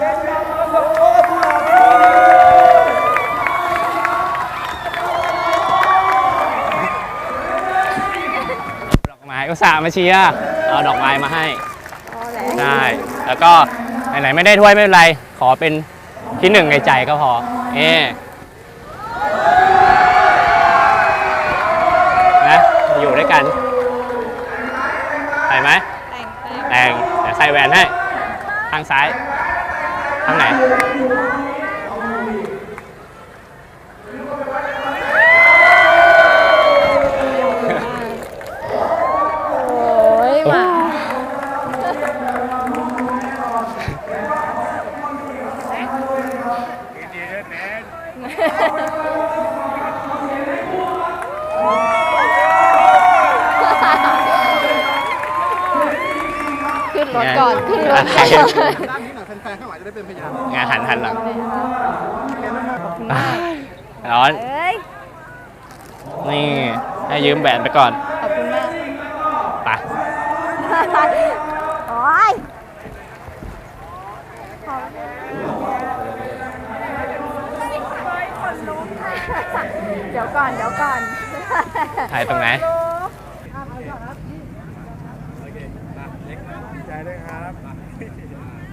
ดอกไม้อุตส่าห์มาเชียร์เอาดอกไม้มาให้พอแล้วได้แล้วก็ไหนๆไม่ได้ถ้วยไม่เป็นไร ขอเป็นที่หนึ่งในใจก็พอเอ๊นะอยู่ด้วยกันใส่ไหมแต่งแต่งแต่งเดี๋ยวใส่แหวนให้ ทางซ้าย ทางไหนโอ้ยหมาขึ้นรถก่อน ขึ้นรถก่อนด้า นข้างหลังจะได้เป็นพยานงานหันหันหลังร้อนนี่ ให้ยืมแบนไปก่อน ขอบคุณมาก ไป โอ้ยเดี๋ยวก่อน เดี๋ยวก่อนถ่ายตรงไหนใจด้วยครับ